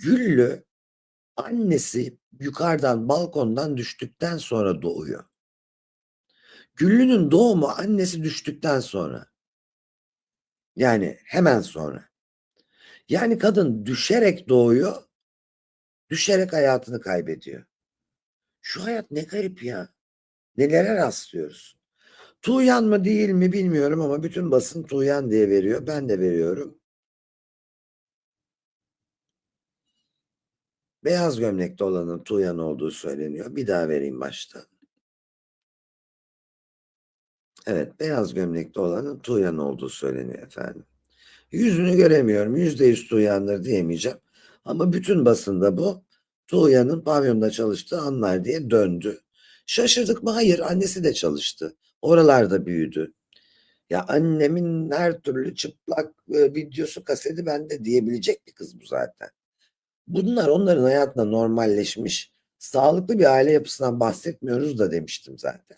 Güllü annesi yukarıdan balkondan düştükten sonra doğuyor. Güllü'nün doğumu annesi düştükten sonra. Yani hemen sonra. Yani kadın düşerek doğuyor, düşerek hayatını kaybediyor. Şu hayat ne garip ya. Nelere rastlıyoruz. Tuğyan mı değil mi bilmiyorum ama bütün basın Tuğyan diye veriyor. Ben de veriyorum. Beyaz gömlekli olanın Tuğyan olduğu söyleniyor. Bir daha vereyim baştan. Evet, beyaz gömlekli olanın Tuğyan olduğu söyleniyor efendim. Yüzünü göremiyorum. Yüzde yüz Tuğyan'dır diyemeyeceğim. Ama bütün basında bu. Tuğyan'ın pavyonda çalıştığı anlar diye döndü. Şaşırdık mı? Hayır. Annesi de çalıştı. Oralarda büyüdü. Ya annemin her türlü çıplak e, videosu kaseti bende diyebilecek bir kız bu zaten. Bunlar onların hayatında normalleşmiş. Sağlıklı bir aile yapısından bahsetmiyoruz da demiştim zaten.